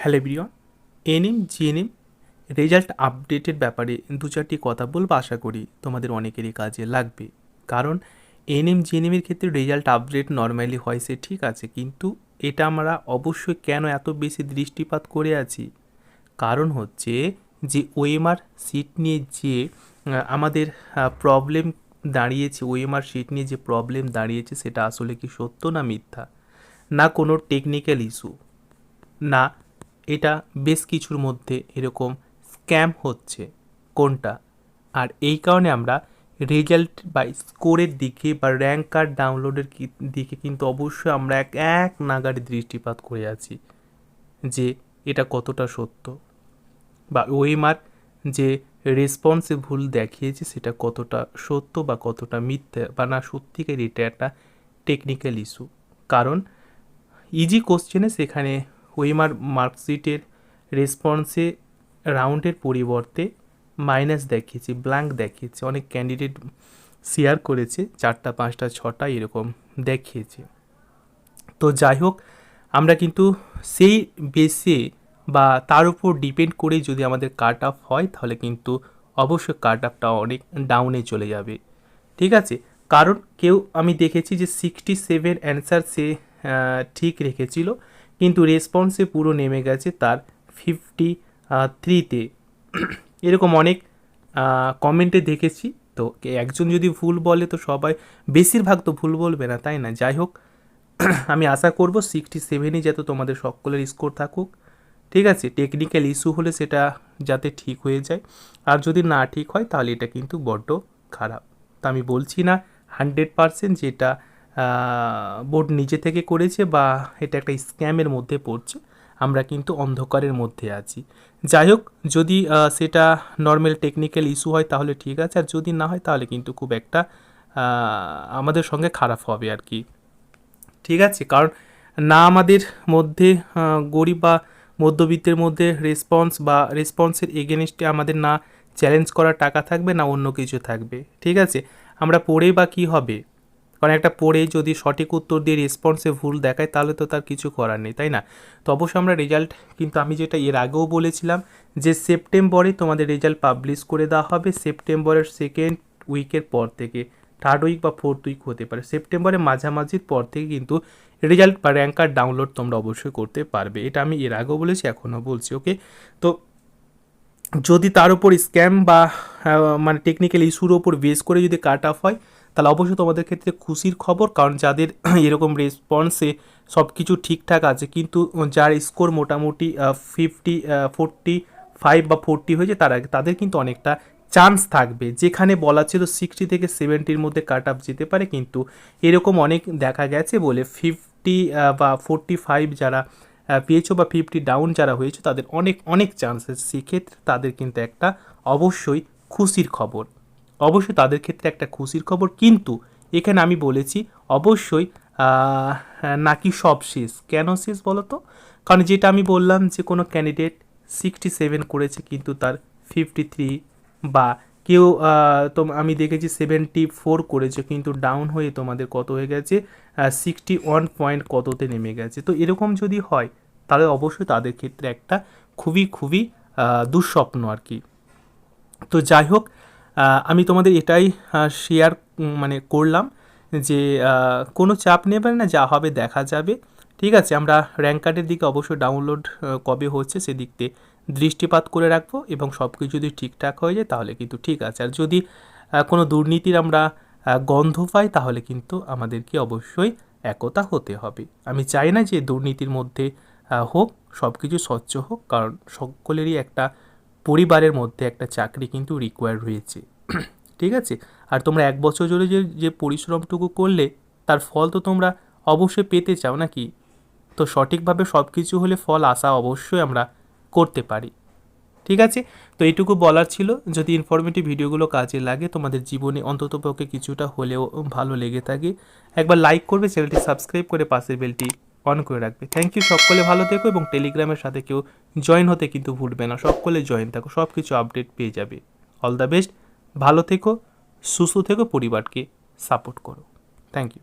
Hello ব্রিয়ন ANM, GNM result আপডেটের ব্যাপারে দু চারটি কথা বলব আশা করি তোমাদের অনেকেরই কাজে লাগবে। কারণ এনএম জিএনএমের ক্ষেত্রে রেজাল্ট আপডেট নর্মালি হয় সে ঠিক আছে, কিন্তু এটা আমরা অবশ্যই কেন এত বেশি দৃষ্টিপাত করে আছি? কারণ হচ্ছে যে ওএমআর সিট নিয়ে যে আমাদের প্রবলেম দাঁড়িয়েছে ওএমআর সিট নিয়ে যে প্রবলেম দাঁড়িয়েছে সেটা আসলে কি সত্য না মিথ্যা? না কোনো টেকনিক্যাল ইস্যু না এটা বেশ কিছুর মধ্যে এরকম স্ক্যাম হচ্ছে, কোনটা? আর এই কারণে আমরা রেজাল্ট বা স্কোরের দিকে বা র্যাঙ্ক কার্ড ডাউনলোডের দিকে কিন্তু অবশ্যই আমরা এক এক নাগারে দৃষ্টিপাত করে আছি যে এটা কতটা সত্য বা ওএমআর যে রেসপন্সে ভুল দেখিয়েছে সেটা কতটা সত্য বা কতটা মিথ্যা বা না সত্যিকার এটা একটা টেকনিক্যাল ইস্যু। কারণ ইজি কোশ্চেনে সেখানে ওয়েমার মার্কশিটের রেসপন্সে রাউন্ডের পরিবর্তে মাইনাস দেখিয়েছে ব্ল্যাঙ্ক দেখিয়েছে। অনেক ক্যান্ডিডেট শেয়ার করেছে, চারটা, পাঁচটা, ছটা এরকম দেখিয়েছে। তো যাই হোক, আমরা কিন্তু সেই বেসে বা তার উপর ডিপেন্ড করে যদি আমাদের কাট অফ হয়, তাহলে কিন্তু অবশ্যই কাট অফটা অনেক ডাউনে চলে যাবে। ঠিক আছে? কারণ কেউ, আমি দেখেছি যে সিক্সটি সেভেন অ্যান্সার সে ঠিক রেখেছিল। কিন্তু রেসপন্সে পুরো নেমে গেছে তার ফিফটি থ্রিতে এরকম অনেক কমেন্টে দেখেছি। তো একজন যদি ভুল বলে, তো সবাই বেশিরভাগ তো ভুল বলবে না, তাই না? যাই হোক, আমি আশা করব সিক্সটি সেভেনই যাতে তোমাদের সকলের স্কোর থাকুক। ঠিক আছে? টেকনিক্যাল ইস্যু হলে সেটা যাতে ঠিক হয়ে যায়। আর যদি না ঠিক হয়, তাহলে এটা কিন্তু বড্ড খারাপ। তা আমি বলছি না হান্ড্রেড পারসেন্ট যেটা বোর্ড নিজে থেকে করেছে বা এটা একটা স্ক্যামের মধ্যে পড়ছে, আমরা কিন্তু অন্ধকারের মধ্যে আছি। যাই হোক, যদি সেটা নর্মাল টেকনিক্যাল ইস্যু হয় তাহলে ঠিক আছে, আর যদি না হয় তাহলে কিন্তু খুব একটা আমাদের সঙ্গে খারাপ হবে আর কি। ঠিক আছে, কারণ না আমাদের মধ্যে গরিব বা মধ্যবিত্তের মধ্যে রেসপন্স বা রেসপন্সের এগেনস্টে আমাদের না চ্যালেঞ্জ করার টাকা থাকবে, না অন্য কিছু থাকবে। ঠিক আছে, আমরা পড়ে বা কি হবে? কারণ একটা পড়ে যদি সঠিক উত্তর দিয়ে রেসপন্সে ভুল দেখায়, তাহলে তো তার কিছু করার নেই, তাই না? তো অবশ্যই আমরা রেজাল্ট কিন্তু আমি যেটা এর আগেও বলেছিলাম যে সেপ্টেম্বরে তোমাদের রেজাল্ট পাবলিশ করে দেওয়া হবে, সেপ্টেম্বরের সেকেন্ড উইকের পর থেকে থার্ড উইক বা ফোর্থ উইক হতে পারে। সেপ্টেম্বরের মাঝামাঝির পর থেকে কিন্তু রেজাল্ট বা র্যাঙ্ক কার্ড ডাউনলোড তোমরা অবশ্যই করতে পারবে। এটা আমি এর আগেও বলেছি, এখনও বলছি ওকে তো যদি তার উপর স্ক্যাম বা মানে টেকনিক্যাল ইস্যুর ওপর বেস করে যদি কাট অফ হয় তাহলে অবশ্যই তোমাদের ক্ষেত্রে খুশির খবর, কারণ যাদের এরকম রেসপন্সে সব কিছু ঠিকঠাক আছে, কিন্তু যার স্কোর মোটামুটি ফিফটি ফোরটি ফাইভ বা ফোরটি হয়েছে, তারা তাদের কিন্তু অনেকটা চান্স থাকবে। যেখানে বলা ছিল সিক্সটি থেকে সেভেন্টির মধ্যে কাট অফ যেতে পারে, কিন্তু এরকম অনেক দেখা গেছে বলে ফিফটি বা ফোরটি ফাইভ যারা পেয়েছ বা ফিফটি ডাউন যারা হয়েছে, তাদের অনেক অনেক চান্সেস সেক্ষেত্রে তাদের কিন্তু একটা অবশ্যই খুশির খবর। অবশ্যই তাদের ক্ষেত্রে একটা খুশির খবর। কিন্তু এখানে আমি বলেছি, অবশ্যই নাকি সব শেষ? কেন শেষ বলো তো কারণ যেটা আমি বললাম যে কোনো ক্যান্ডিডেট সিক্সটি সেভেন করেছে কিন্তু তার ফিফটি থ্রি বা কেউ তো আমি দেখেছি সেভেন্টি ফোর করেছে কিন্তু ডাউন হয়ে তোমাদের কত হয়ে গেছে? সিক্সটি ওয়ান পয়েন্ট কততে নেমে গেছে? তো এরকম যদি হয়, তাহলে অবশ্যই তাদের ক্ষেত্রে একটা খুবই খুবই দুঃস্বপ্ন আর কি। তো যাই হোক আমি তোমাদের এটাই শেয়ার মানে করলাম যে কোনো চাপ নেবেন না, যা হবে দেখা যাবে। ঠিক আছে, আমরা র্যাঙ্ক কার্ডের দিকে অবশ্যই ডাউনলোড কবে হচ্ছে সেদিক দিয়ে দৃষ্টিপাত করে রাখব এবং সব কিছু যদি ঠিকঠাক হয়ে যায় তাহলে কিন্তু ঠিক আছে। আর যদি কোনো দুর্নীতির আমরা গন্ধ পাই তাহলে কিন্তু আমাদেরকে অবশ্যই একতা হতে হবে। আমি চাই না যে দুর্নীতির মধ্যে হোক সব কিছু স্বচ্ছ হোক, কারণ সকলেরই একটা পরিবারের মধ্যে একটা চাকরি কিন্তু রিকোয়ার রয়েছে ঠিক আছে? আর তোমরা এক বছর ধরে যে যে পরিশ্রমটুকু করলে, তার ফল তো তোমরা অবশ্যই পেতে চাও নাকি? তো সঠিকভাবে সব কিছু হলে ফল আশা অবশ্যই আমরা করতে পারি। ঠিক আছে? তো এইটুকু বলার ছিল। যদি ইনফরমেটিভ ভিডিওগুলো কাজে লাগে, তোমাদের জীবনে অন্ততপক্ষে কিছুটা হলেও ভালো লেগে থাকে, একবার লাইক করবে, চ্যানেলটি সাবস্ক্রাইব করে পাশের বেলটি অন করে রাখবে। থ্যাংক ইউ সকলে ভালো থেকো এবং টেলিগ্রামের সাথে কেউ জয়েন হতে কিন্তু ভুলবে না। সকলে জয়েন থাকো সব কিছু আপডেট পেয়ে যাবে। অল দ্য বেস্ট ভালো থেকো, সুস্থ থেকো, পরিবারকে সাপোর্ট করো। Thank you